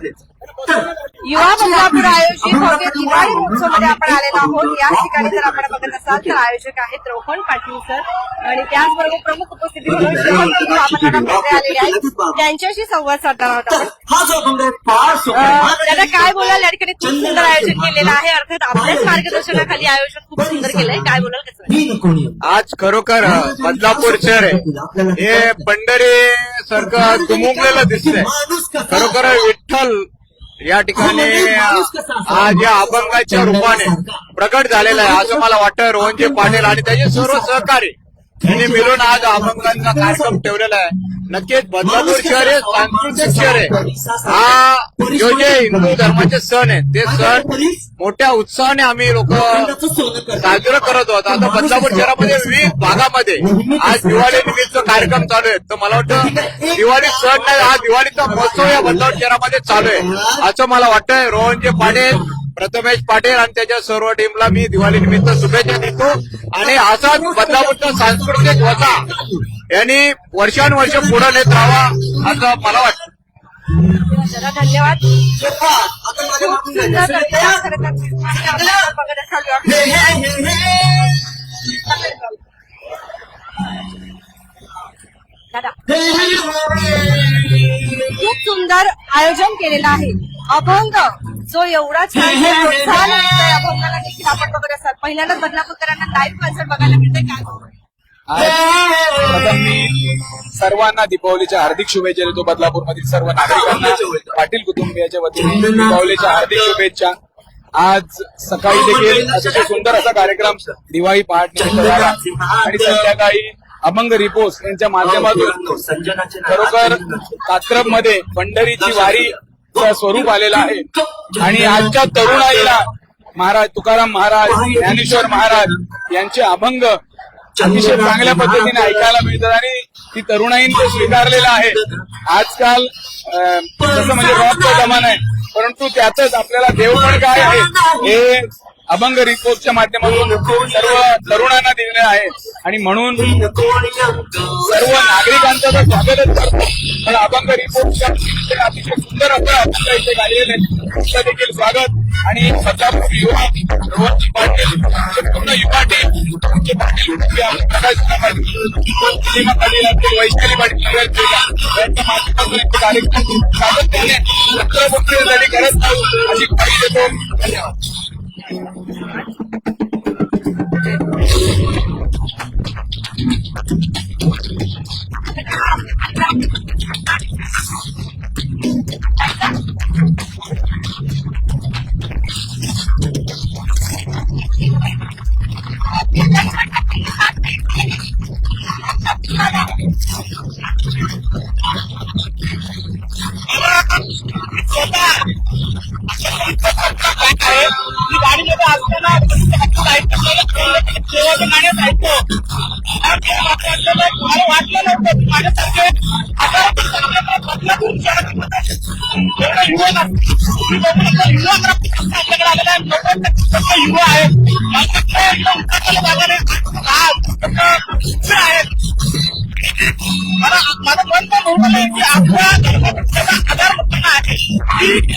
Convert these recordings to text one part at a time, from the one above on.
That's युवा बदलापूर आयोजित भव्य दिवाळी महोत्सवमध्ये आपण आलेलो आहोत. या ठिकाणी जर आपण बघत असाल तर आयोजक आहेत रोहन पाटील सर आणि त्याचबरोबर प्रमुख उपस्थिती म्हणून आलेले आहेत. त्यांच्याशी संवाद साधणार आहोत. हा दादा काय बोलाल? या ठिकाणी खूप सुंदर आयोजन केलेलं आहे. अर्थात आपल्याच मार्गदर्शनाखाली आयोजन खूप सुंदर केलंय. काय बोलाल? कसं. आज खरोखर बदलापूर शहर आहे. हे पंढरी सारखं दुमुकलेलं दिसतंय. खरोखर विठ्ठल या ठिकाणी आज या अभंगाच्या रूपाने प्रकट झालेला आहे. असं मला वाटतं रोहनजी पाटील आणि त्याचे सर्व सहकारी यांनी मिळून आज अभंगांचा कार्यक्रम ठेवलेला आहे. नक्कीच बदलापूर शहर हे सांस्कृतिक शहर आहे. हा जो जे हिंदू धर्माचे सण आहे ते सण मोठ्या उत्साहाने आम्ही लोक. साजरं करत होतो. आता बदलापूर शहरामध्ये विविध भागामध्ये आज दिवाळी निमित्त कार्यक्रम चालू आहेत. तर मला वाटतं दिवाळी सण नाही हा दिवाळीचा महोत्सव या बदलापूर शहरामध्ये चालू आहे. असं मला वाटतंय. रोहनजी पाटील प्रथमेश पाटील आणि त्याच्या सर्व टीमला मी दिवाळी निमित्त शुभेच्छा देतो. आणि असाच बदलापूरचा सांस्कृतिक वसा यांनी वर्षानुवर्ष पुढे नेत राहावा असं मला वाटतं. जरा धन्यवाद. खूप सुंदर आयोजन केलेलं आहे. अभंग. जो एवढा छान प्रोत्साहन मिळतोय अभंगाला देखील आपण बघत असाल पहिल्यांदाच बदलापूरकरांना लाईव्ह कॉन्सर्ट बघायला मिळतंय काय आज प्रथम मी सर्वांना दीपावलीच्या हार्दिक शुभेच्छा देतो बदलापूरमधील सर्व नागरिकांना. पाटील कुटुंबियाच्या वतीने दीपावलीच्या हार्दिक शुभेच्छा. आज सकाळी देखील अतिशय सुंदर असा कार्यक्रम दिवाळी पहाट झाला. आणि संध्याकाळी अभंग रिपोर्ट यांच्या माध्यमातून संजनाचे खरोखर कात्रबमध्ये पंढरीची वारी स्वरूप आलेलं आहे. आणि आजच्या तरुणाईला महाराज तुकाराम महाराज ज्ञानेश्वर महाराज यांचे अभंग अतिशय चांगल्या पद्धतीने ऐकायला मिळतात आणि ती तरुणाईने स्वीकारलेला स्वीकारलेलं आहे. आजकाल अं, म्हणजे रॉकचा जमाना आहे परंतु त्यातच आपल्याला देव पण काय आहे हे अभंग रिपोर्टच्या माध्यमातून सर्व तरुणांना दिलेले आहे. आणि म्हणून सर्व नागरिकांचं तर स्वागतच करतो. पण अभंग रिपोर्टच्या अतिशय सुंदर असं अभंग इथे गायलेलं आहे तुमचं देखील स्वागत. आणि बदलापूर युवा रोहनजी पाटील पूर्ण युवा टीम रोहनजी पाटील प्रकाश पाटील पाटील असतील वैशाली पाटील यांच्या माध्यमातून इथे कार्यक्रम सातत्याने छत्रपतीसाठी करत राहू अशी देतो धन्यवाद. ఈ దాని మీద అర్థం చేయాలి युवा आहेत मला माझं मन पण होतं नाही की आपल्या आधार आहे की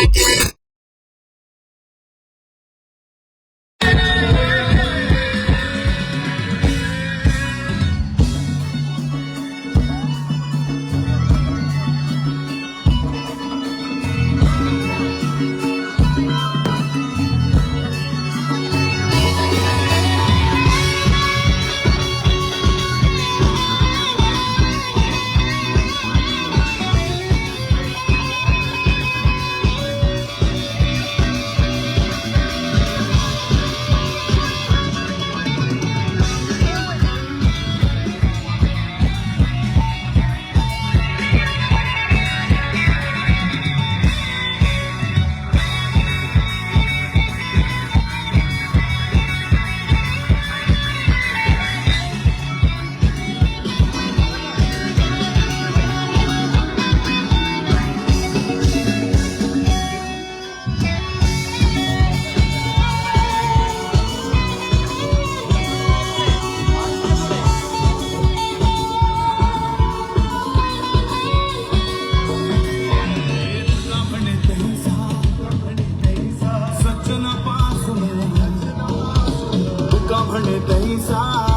Thank you. वचनपासून तुका म्हणे तैसा.